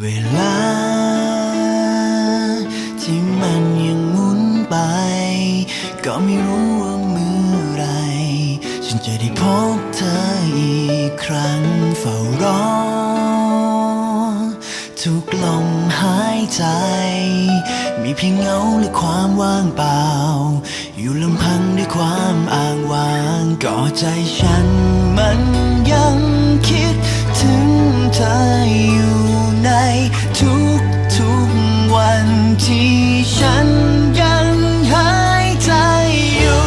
เวลา ที่มันยังหมุนไป ก็ไม่รู้ว่าเมื่อไร ฉันจะได้พบเธออีกครั้งเฝ้ารอ ทุกลมหายใจ มีเพียงเงาและความว่างเปล่า อยู่ลำพังด้วยความอ้างว้างก่อใจฉันมัน ที่ฉันยังหาใจอยู่